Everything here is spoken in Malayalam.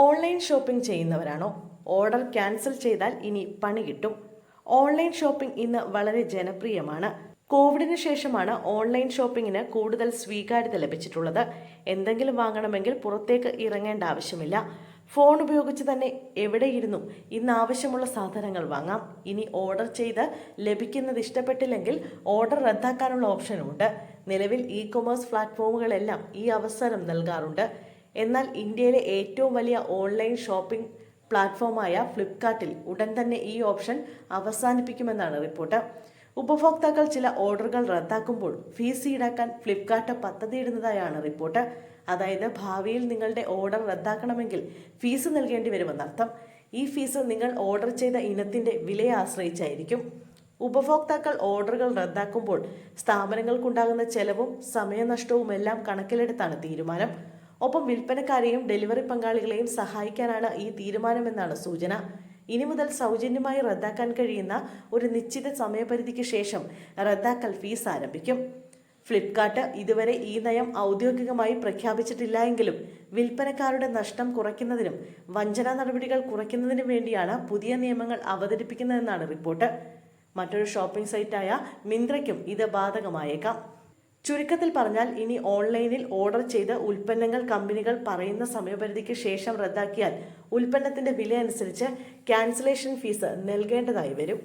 ഓൺലൈൻ ഷോപ്പിംഗ് ചെയ്യുന്നവരാണോ? ഓർഡർ ക്യാൻസൽ ചെയ്താൽ ഇനി പണി കിട്ടും. ഓൺലൈൻ ഷോപ്പിംഗ് ഇന്ന് വളരെ ജനപ്രിയമാണ്. കോവിഡിന് ശേഷമാണ് ഓൺലൈൻ ഷോപ്പിങ്ങിന് കൂടുതൽ സ്വീകാര്യത ലഭിച്ചിട്ടുള്ളത്. എന്തെങ്കിലും വാങ്ങണമെങ്കിൽ പുറത്തേക്ക് ഇറങ്ങേണ്ട ആവശ്യമില്ല. ഫോൺ ഉപയോഗിച്ച് തന്നെ എവിടെയിരുന്നു ഇന്ന് ആവശ്യമുള്ള സാധനങ്ങൾ വാങ്ങാം. ഇനി ഓർഡർ ചെയ്ത് ലഭിക്കുന്നത് ഇഷ്ടപ്പെട്ടില്ലെങ്കിൽ ഓർഡർ റദ്ദാക്കാനുള്ള ഓപ്ഷനുമുണ്ട് നിലവിൽ ഇ കൊമേഴ്സ് പ്ലാറ്റ്ഫോമുകളെല്ലാം ഈ അവസരം നൽകാറുണ്ട്. എന്നാൽ ഇന്ത്യയിലെ ഏറ്റവും വലിയ ഓൺലൈൻ ഷോപ്പിംഗ് പ്ലാറ്റ്ഫോമായ ഫ്ലിപ്കാർട്ടിൽ ഉടൻ തന്നെ ഈ ഓപ്ഷൻ അവസാനിപ്പിക്കുമെന്നാണ് റിപ്പോർട്ട്. ഉപഭോക്താക്കൾ ചില ഓർഡറുകൾ റദ്ദാക്കുമ്പോൾ ഫീസ് ഈടാക്കാൻ ഫ്ലിപ്കാർട്ട് പദ്ധതിയിടുന്നതായാണ് റിപ്പോർട്ട്. അതായത് ഭാവിയിൽ നിങ്ങളുടെ ഓർഡർ റദ്ദാക്കണമെങ്കിൽ ഫീസ് നൽകേണ്ടി വരുമെന്നർത്ഥം ഈ ഫീസ് നിങ്ങൾ ഓർഡർ ചെയ്ത ഇനത്തിന്റെ വിലയെ ആശ്രയിച്ചായിരിക്കും. ഉപഭോക്താക്കൾ ഓർഡറുകൾ റദ്ദാക്കുമ്പോൾ സ്ഥാപനങ്ങൾക്കുണ്ടാകുന്ന ചെലവും സമയനഷ്ടവും എല്ലാം കണക്കിലെടുത്താണ് തീരുമാനം. ഒപ്പം വിൽപ്പനക്കാരെയും ഡെലിവറി പങ്കാളികളെയും സഹായിക്കാനാണ് ഈ തീരുമാനമെന്നാണ് സൂചന. ഇനി മുതൽ സൗജന്യമായി റദ്ദാക്കാൻ കഴിയുന്ന ഒരു നിശ്ചിത സമയപരിധിക്ക് ശേഷം റദ്ദാക്കൽ ഫീസ് ആരംഭിക്കും. ഫ്ലിപ്കാർട്ട് ഇതുവരെ ഈ നയം ഔദ്യോഗികമായി പ്രഖ്യാപിച്ചിട്ടില്ല എങ്കിലും വിൽപ്പനക്കാരുടെ നഷ്ടം കുറയ്ക്കുന്നതിനും വഞ്ചനാ നടപടികൾ കുറയ്ക്കുന്നതിനും വേണ്ടിയാണ് പുതിയ നിയമങ്ങൾ അവതരിപ്പിക്കുന്നതെന്നാണ് റിപ്പോർട്ട്. മറ്റൊരു ഷോപ്പിംഗ് സൈറ്റായ മിന്ത്രയ്ക്കും ഇത് ബാധകമായേക്കാം. ചുരുക്കത്തിൽ പറഞ്ഞാൽ ഇനി ഓൺലൈനിൽ ഓർഡർ ചെയ്ത ഉൽപ്പന്നങ്ങൾ കമ്പനികൾ പറയുന്ന സമയപരിധിക്ക് ശേഷം റദ്ദാക്കിയാൽ ഉൽപ്പന്നത്തിന്റെ വില അനുസരിച്ച് ക്യാൻസലേഷൻ ഫീസ് നൽകേണ്ടതായി വരും.